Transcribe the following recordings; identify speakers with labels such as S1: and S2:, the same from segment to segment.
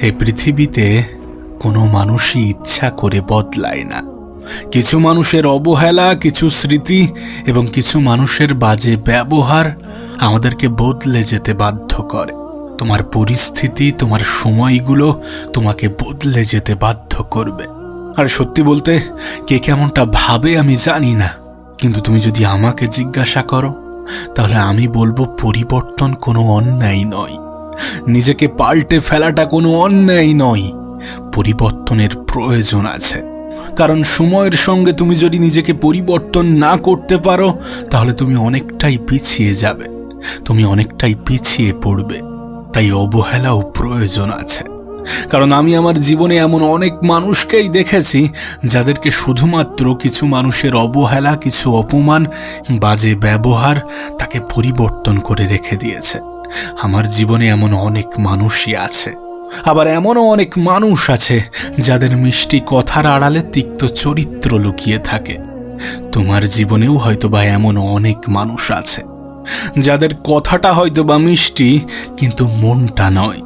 S1: এই পৃথিবীতে কোনো মানুষই ইচ্ছা করে বদলায় না। কিছু মানুষের অবহেলা, কিছু স্মৃতি এবং কিছু মানুষের বাজে ব্যবহার আমাদেরকে বদলে যেতে বাধ্য করে। তোমার পরিস্থিতি, তোমার সময়গুলো তোমাকে বদলে যেতে বাধ্য করবে। আর সত্যি বলতে কে কেমনটা ভাবে আমি জানি না। কিন্তু তুমি যদি আমাকে জিজ্ঞাসা করো, তাহলে আমি বলব পরিবর্তন কোনো অন্যায় নয়। নিজেকে পাল্টে ফেলাটা কোনো অন্যায় নয়। পরিবর্তনের প্রয়োজন আছে। কারণ সময়ের সঙ্গে তুমি যদি নিজেকে পরিবর্তন না করতে পারো, তাহলে তুমি অনেকটাই পিছিয়ে যাবে। তুমি অনেকটাই পিছিয়ে পড়বে। তাই অবহেলাও প্রয়োজন আছে। কারণ আমি আমার জীবনে এমন অনেক মানুষকেই দেখেছি যাদেরকে শুধুমাত্র কিছু মানুষের অবহেলা, কিছু অপমান, বাজে ব্যবহার তাকে পরিবর্তন করে রেখে দিয়েছে। আমার জীবনে এমন অনেক মানুষই আছে। আবার এমনও অনেক মানুষ আছে যাদের মিষ্টি কথার আড়ালে তিক্ত চরিত্র লুকিয়ে থাকে। তোমার জীবনেও হয়তো বা এমন অনেক মানুষ আছে যাদের কথাটা হয়তো বা মিষ্টি, কিন্তু মনটা নয়।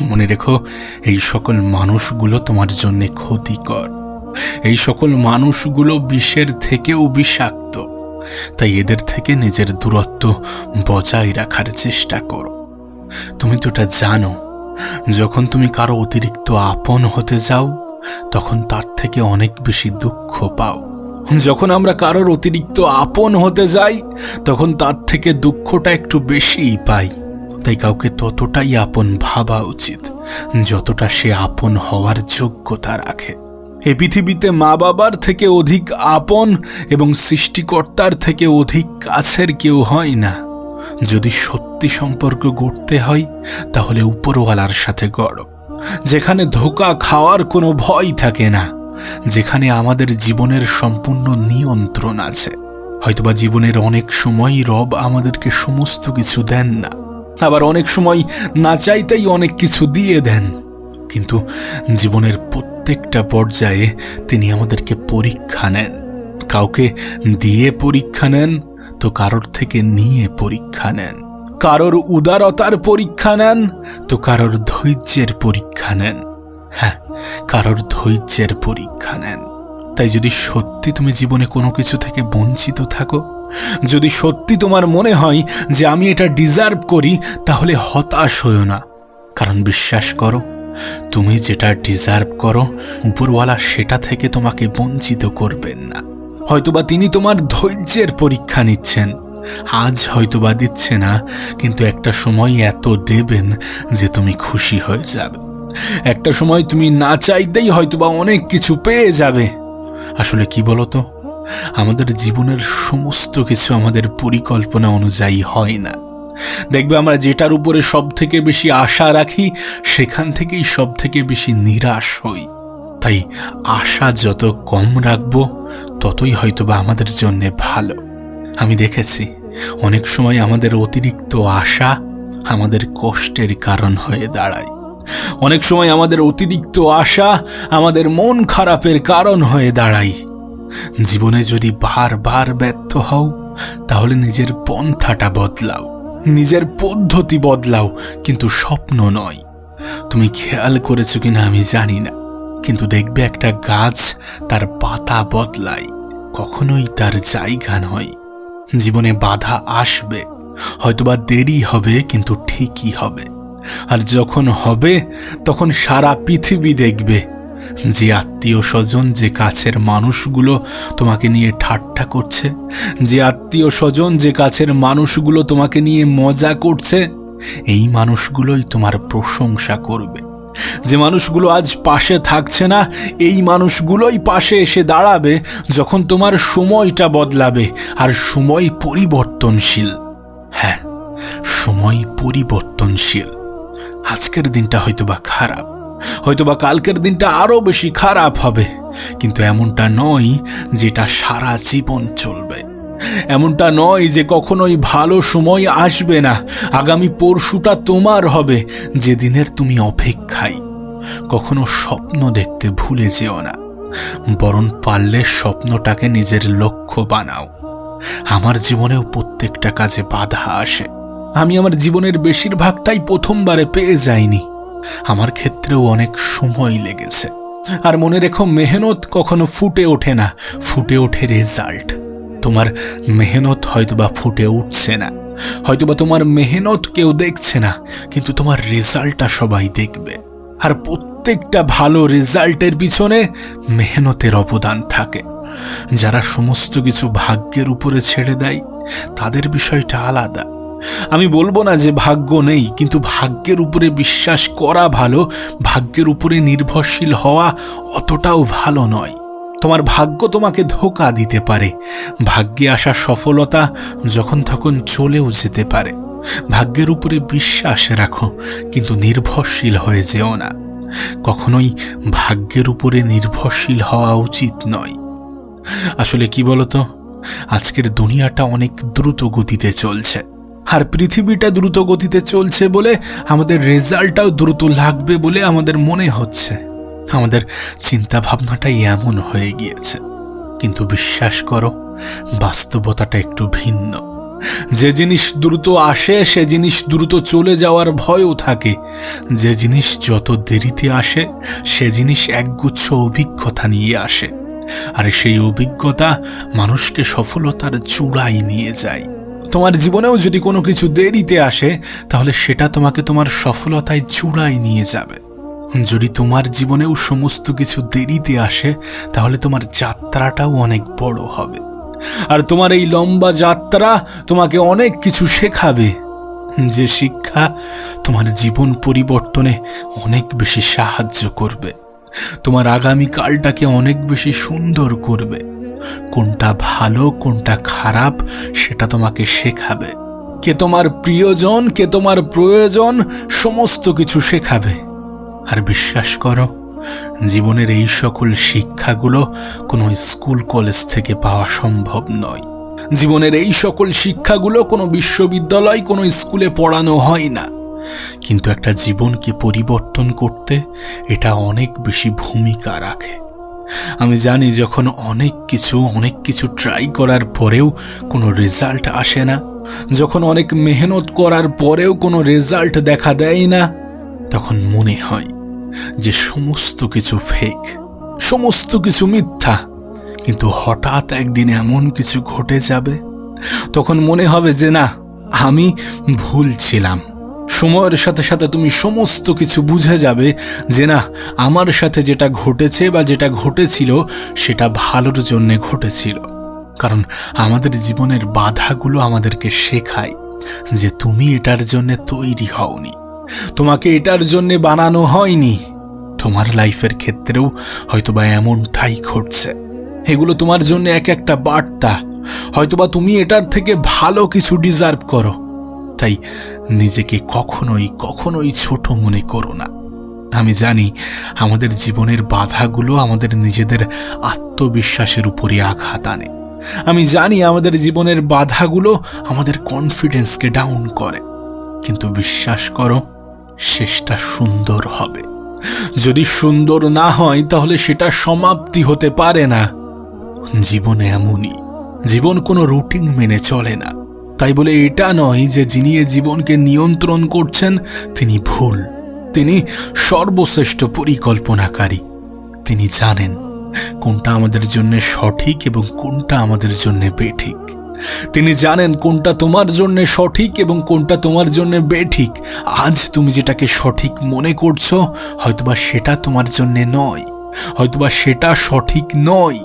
S1: মনে রেখো, এই সকল মানুষগুলো তোমার জন্য ক্ষতিকর। এই সকল মানুষগুলো বিষের থেকেও বিষাক্ত। তাই এদের থেকে নিজের দূরত্ব বজায় রাখার চেষ্টা করো। তুমি তো এটা জানো, যখন তুমি কারও অতিরিক্ত আপন হতে যাও, তখন তার থেকে অনেক বেশি দুঃখ পাও। যখন আমরা কারোর অতিরিক্ত আপন হতে যাই, তখন তার থেকে দুঃখটা একটু বেশিই পাই। তাই কাউকে ততটাই আপন ভাবা উচিত, যতটা সে আপন হওয়ার যোগ্যতা রাখে। এ পৃথিবীতে মা বাবার থেকে অধিক আপন এবং সৃষ্টিকর্তার থেকে অধিক কাছের কেউ হয় না। যদি সত্যি সম্পর্ক গড়তে হয়, তাহলে উপরওয়ালার সাথে গড়। যেখানে ধোকা খাওয়ার কোনো ভয় থাকে না, যেখানে আমাদের জীবনের সম্পূর্ণ নিয়ন্ত্রণ আছে। হয়তোবা জীবনের অনেক সময় রব আমাদেরকে সমস্ত কিছু দেন না। আবার অনেক সময় না চাইতেই অনেক কিছু দিয়ে দেন। কিন্তু জীবনের প্রত্যেকটা পর্যায়ে তিনি আমাদেরকে পরীক্ষা নেন। কাউকে দিয়ে পরীক্ষা নেন, তো কারোর থেকে নিয়ে পরীক্ষা নেন। কারোর উদারতার পরীক্ষা নেন, তো কারোর ধৈর্যের পরীক্ষা নেন। হ্যাঁ কারোর ধৈর্যের পরীক্ষা নেন। তাই যদি সত্যি তুমি জীবনে কোনো কিছু থেকে বঞ্চিত থাকো, যদি সত্যি তোমার মনে হয় যে আমি এটা ডিজার্ভ করি, তাহলে হতাশ হইও না। কারণ বিশ্বাস করো, তুমি যেটা ডিজার্ভ করো, উপরওয়ালা সেটা থেকে তোমাকে বঞ্চিত করবেন না। হয়তোবা তিনি তোমার ধৈর্যের পরীক্ষা নিচ্ছেন। আজ হয়তোবা দিচ্ছে না, কিন্তু একটা সময় এত দেবেন যে তুমি খুশি হয়ে যাবে। একটা সময় তুমি না চাইতেই হয়তোবা অনেক কিছু পেয়ে যাবে। আসলে কি বলতো? আমাদের জীবনের সমস্ত কিছু আমাদের পরিকল্পনা অনুযায়ী হয় না। দেখবে আমরা যেটার উপরে সব থেকে বেশি আশা রাখি, সেখান থেকেই সব থেকে বেশি নিরাশ হই। তাই আশা যত কম রাখব, ততই হয়তোবা আমাদের জন্যে ভালো। আমি দেখেছি, অনেক সময় আমাদের অতিরিক্ত আশা আমাদের কষ্টের কারণ হয়ে দাঁড়ায়। অনেক সময় আমাদের অতিরিক্ত আশা আমাদের মন খারাপের কারণ হয়ে দাঁড়ায়। জীবনে যদি বারবার ব্যর্থ হও, তাহলে নিজের পন্থাটা বদলাও, নিজের পদ্ধতি বদলাও, কিন্তু স্বপ্ন নয়। তুমি খেয়াল করেছ কিনা আমি জানি না, কিন্তু দেখবে একটা গাছ তার পাতা বদলায়, কখনোই তার জায়গা নয়। জীবনে বাধা আসবে, হয়তোবা দেরি হবে, কিন্তু ঠিকই হবে। আর যখন হবে, তখন সারা পৃথিবী দেখবে। যে আত্মীয় স্বজন, যে কাছের মানুষগুলো তোমাকে নিয়ে ঠাট্টা করছে, যে আত্মীয় স্বজন, যে কাছের মানুষগুলো তোমাকে নিয়ে মজা করছে, এই মানুষগুলোই তোমার প্রশংসা করবে। যে মানুষগুলো আজ পাশে থাকছে না, এই মানুষগুলোই পাশে এসে দাঁড়াবে যখন তোমার সময়টা বদলাবে, আর সময় পরিবর্তনশীল। হ্যাঁ সময় পরিবর্তনশীল। আজকের দিনটা হয়তোবা খারাপ, হয়তোবা কালকের দিনটা আরও বেশি খারাপ হবে। কিন্তু এমনটা নয় যেটা সারা জীবন চলবে। এমনটা নয় যে কখনোই ভালো সময় আসবে না, আগামী পরশুটা তোমার হবে যে দিনের তুমি অপেক্ষায়। কখনো স্বপ্ন দেখতে ভুলে যেও না, বরং পারলে স্বপ্নটাকে নিজের লক্ষ্য বানাও। আমার জীবনেও প্রত্যেকটা কাজে বাধা আসে। আমি আমার জীবনের বেশিরভাগটাই প্রথমবারে পেয়ে যাইনি। আমার ক্ষেত্রেও অনেক সময় লেগেছে। আর মনে রেখো, মেহনত কখনো ফুটে ওঠে না, ফুটে ওঠে রেজাল্ট তোমার মেহনত হয়তোবা ফুটে উঠছে না, হয়তোবা তোমার মেহনত কেউ দেখছে না, কিন্তু তোমার রেজাল্টটা সবাই দেখবে। আর প্রত্যেকটা ভালো রেজাল্টের পিছনে মেহনতের অবদান থাকে। যারা সমস্ত কিছু ভাগ্যের উপরে ছেড়ে দেয়, তাদের বিষয়টা আলাদা। আমি বলব না যে ভাগ্য নেই, কিন্তু ভাগ্যের উপরে বিশ্বাস করা ভালো, ভাগ্যের উপরে নির্ভরশীল হওয়া অতটাও ভালো নয়। তোমার ভাগ্য তোমাকে ধোকা দিতে পারে। ভাগ্যে আসা সফলতা যখন তখন চলেও যেতে পারে। ভাগ্যের উপরে বিশ্বাস রাখো, কিন্তু নির্ভরশীল হয়ে যেও না। কখনোই ভাগ্যের উপরে নির্ভরশীল হওয়া উচিত নয়। আসলে কি বলতো? আজকের দুনিয়াটা অনেক দ্রুত গতিতে চলছে। আর পৃথিবীটা দ্রুত গতিতে চলছে বলে আমাদের রেজাল্টটাও দ্রুত লাগবে বলে আমাদের মনে হচ্ছে। আমাদের চিন্তা ভাবনাটাই এমন হয়ে গিয়েছে। কিন্তু বিশ্বাস করো, বাস্তবতাটা একটু ভিন্ন। যে জিনিস দ্রুত আসে, সে জিনিস দ্রুত চলে যাওয়ার ভয়ও থাকে। যে জিনিস যত দেরিতে আসে, সে জিনিস একগুচ্ছ অভিজ্ঞতা নিয়ে আসে। আর সেই অভিজ্ঞতা মানুষকে সফলতার চূড়ায় নিয়ে যায়। তোমার জীবনেও যদি কোনো কিছু দেরিতে আসে, তাহলে সেটা তোমাকে তোমার সফলতায় চূড়ায় নিয়ে যাবে। যদি তোমার জীবনেও সমস্ত কিছু দেরিতে আসে, তাহলে তোমার যাত্রাটাও অনেক বড় হবে। আর তোমার এই লম্বা যাত্রা তোমাকে অনেক কিছু শেখাবে। যে শিক্ষা তোমার জীবন পরিবর্তনে অনেক বেশি সাহায্য করবে। তোমার আগামী কালটাকে অনেক বেশি সুন্দর করবে। কোনটা ভালো, কোনটা খারাপ, সেটা তোমাকে শেখাবে। কে তোমার প্রিয়জন, কে তোমার প্রয়োজন, সমস্ত কিছু শেখাবে। আর বিশ্বাস করো, জীবনের এই সকল শিক্ষাগুলো কোনো স্কুল, কলেজ থেকে পাওয়া সম্ভব নয়। জীবনের এই সকল শিক্ষাগুলো কোনো বিশ্ববিদ্যালয়, কোনো স্কুলে পড়ানো হয় না। কিন্তু একটা জীবনকে পরিবর্তন করতে এটা অনেক বেশি ভূমিকা রাখে। আমি জানি যখন অনেক কিছু অনেক কিছু ট্রাই করার পরেও কোনো রেজাল্ট আসে না। যখন অনেক মেহনত করার পরেও কোনো রেজাল্ট দেখা দেয় না, তখন মনে হয় যে সমস্ত কিছু ফেক সমস্ত কিছু মিথ্যা। কিন্তু হঠাৎ একদিন এমন কিছু ঘটে যাবে, তখন মনে হবে যে না, আমি ভুল ছিলাম। সময়ের সাথে সাথে তুমি সমস্ত কিছু বুঝে যাবে যে না, আমার সাথে যেটা ঘটেছে বা যেটা ঘটেছিল, সেটা ভালোর জন্যে ঘটেছিল। কারণ আমাদের জীবনের বাধাগুলো আমাদেরকে শেখায় যে তুমি এটার জন্য তৈরি হওনি। তোমাকে এটার জন্য বানানো হয়নি। তোমার লাইফের ক্ষেত্রেও হয়তোবা এমনটাই ঘটছে। এগুলো তোমার জন্য এক একটা বার্তা। হয়তোবা তুমি এটার থেকে ভালো কিছু ডিজার্ভ করো। তাই নিজেকে কখনোই কখনোই ছোট মনে করো না। আমি জানি আমাদের জীবনের বাধাগুলো আমাদের নিজেদের আত্মবিশ্বাসের উপরে আঘাত আনে। আমি জানি আমাদের জীবনের বাধাগুলো আমাদের কনফিডেন্সকে ডাউন করে। কিন্তু বিশ্বাস করো, শেষটা সুন্দর হবে। যদি সুন্দর না হয়, তাহলে সেটা সমাপ্তি হতে পারে না। জীবনে এমনই। জীবন কোনো রুটিন মেনে চলে না। তাই বলে এটা নয় যে যিনি এ জীবনকে নিয়ন্ত্রণ করছেন, তিনি ভুল। তিনি সর্বশ্রেষ্ঠ পরিকল্পনাকারী। তিনি জানেন কোনটা আমাদের জন্য সঠিক এবং কোনটা আমাদের জন্য বেঠিক। তিনি জানেন কোনটা তোমার জন্য সঠিক এবং কোনটা তোমার জন্য বেঠিক। আজ তুমি যেটাকে সঠিক মনে করছ, হয়তোবা সেটা তোমার জন্য নয়, হয়তোবা সেটা সঠিক নয়।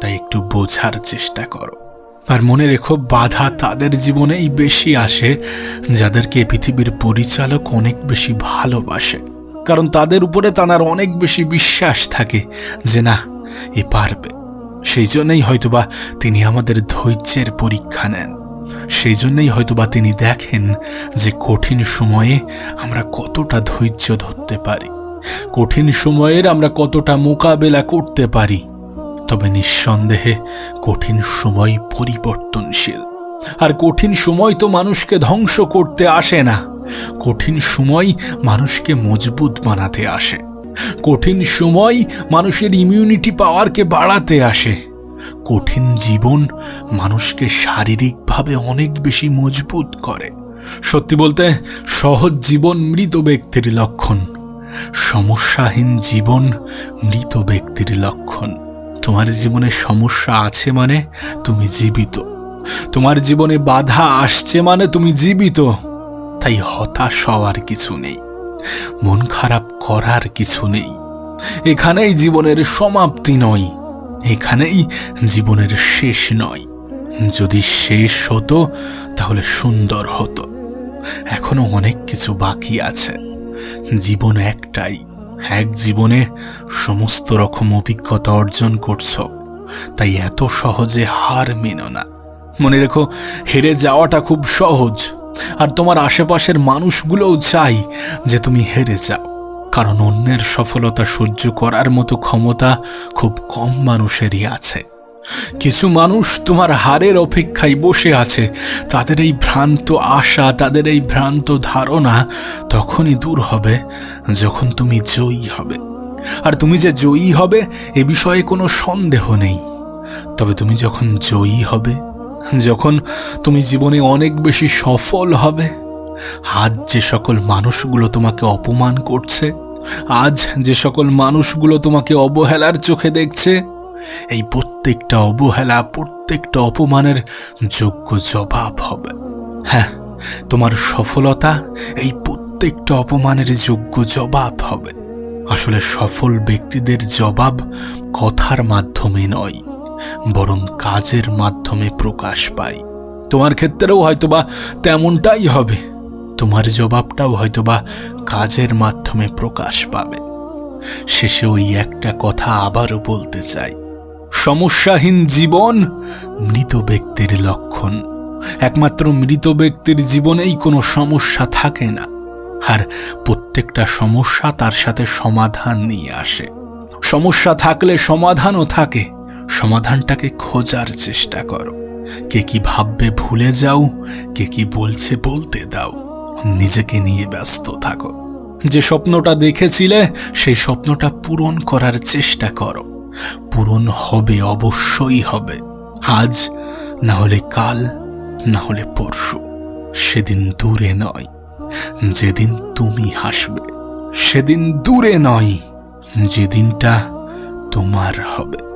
S1: তাই একটু বোঝার চেষ্টা করো। আর মনে রেখো, বাধা তাদের জীবনেই বেশি আসে, যাদেরকে পৃথিবীর পরিচালক অনেক বেশি ভালোবাসে। কারণ তাদের উপরে তানার অনেক বেশি বিশ্বাস থাকে যে না, এ পারবে। সেই জন্যই হয়তোবা তিনি আমাদের ধৈর্যের পরীক্ষা নেন। সেই জন্যই হয়তোবা তিনি দেখেন যে কঠিন সময়ে আমরা কতটা ধৈর্য ধরতে পারি। কঠিন সময়ের আমরা কতটা মোকাবেলা করতে পারি। তবে নিঃসন্দেহে কঠিন সময় পরিবর্তনশীল। আর কঠিন সময় তো মানুষকে ধ্বংস করতে আসে না। কঠিন সময় মানুষকে মজবুত বানাতে আসে। কঠিন সময় মানুষের ইমিউনিটি পাওয়ারকে বাড়াতে আসে। কঠিন জীবন মানুষকে শারীরিকভাবে অনেক বেশি মজবুত করে। সত্যি বলতে, সহজ জীবন মৃত ব্যক্তির লক্ষণ। সমস্যাহীন জীবন মৃত ব্যক্তির লক্ষণ। তোমার জীবনে সমস্যা আছে মানে তুমি জীবিত। তোমার জীবনে বাধা আসছে মানে তুমি জীবিত। তাই হতাশ হওয়ার কিছু নেই। মন খারাপ করার কিছু নেই। এখানেই জীবনের সমাপ্তি নয়। এখানেই জীবনের শেষ নয়। যদি শেষ হতো, তাহলে সুন্দর হতো। এখনও অনেক কিছু বাকি আছে। জীবন একটাই। এক জীবনে সমস্ত রকম অভিজ্ঞতা অর্জন করছ, তাই এত সহজে হার মেনো না। মনে রেখো, হেরে যাওয়াটা খুব সহজ, আর তোমার আশেপাশের মানুষগুলোও চাই যে তুমি হেরে যাও, কারণ অন্যের সফলতা সহ্য করার মতো ক্ষমতা খুব কম মানুষেরই আছে। কিছু মানুষ তোমার হারের অপেক্ষায় বসে আছে। তাদের এই ভ্রান্ত আশা, তাদের এই ভ্রান্ত ধারণা তখনই দূর হবে যখন তুমি জয়ী হবে। আর তুমি যে জয়ী হবে, এ বিষয়ে কোনো সন্দেহ নেই। তবে তুমি যখন জয়ী হবে, যখন তুমি জীবনে অনেক বেশি সফল হবে, আজ যে সকল মানুষগুলো তোমাকে অপমান করছে, আজ যে সকল মানুষগুলো তোমাকে অবহেলার চোখে দেখছে এই প্রত্যেকটা অবহেলা, প্রত্যেকটা অপমানের যোগ্য জবাব হবে। হ্যাঁ তোমার সফলতা এই প্রত্যেকটা অপমানের যোগ্য জবাব হবে। আসলে সফল ব্যক্তিদের জবাব কথার মাধ্যমে নয়, বরং কাজের মাধ্যমে প্রকাশ পায়। তোমার ক্ষেত্রেও হয়তোবা তেমনটাই হবে। তোমার জবাবটাও হয়তোবা কাজের মাধ্যমে প্রকাশ পাবে। শেষে ওই একটা কথা আবারও বলতে চাই। সমস্যাহীন জীবন মৃত ব্যক্তির লক্ষণ। একমাত্র মৃত ব্যক্তির জীবনেই কোনো সমস্যা থাকে না। আর প্রত্যেকটা সমস্যা তার সাথে সমাধান নিয়ে আসে। সমস্যা থাকলে সমাধানও থাকে। সমাধানটাকে খোঁজার চেষ্টা করো। কে কি ভাববে ভুলে যাও, কে কি বলছে বলতে দাও। নিজেকে নিয়ে ব্যস্ত থাকো। যে স্বপ্নটা দেখেছিলে, সেই স্বপ্নটা পূরণ করার চেষ্টা করো। পূরণ হবে, অবশ্যই হবে। আজ না হলে কাল, না হলে পরশু। সেদিন দূরে নয়, যেদিন তুমি হাসবে। সেদিন দূরে নয়, যেদিনটা তোমার হবে।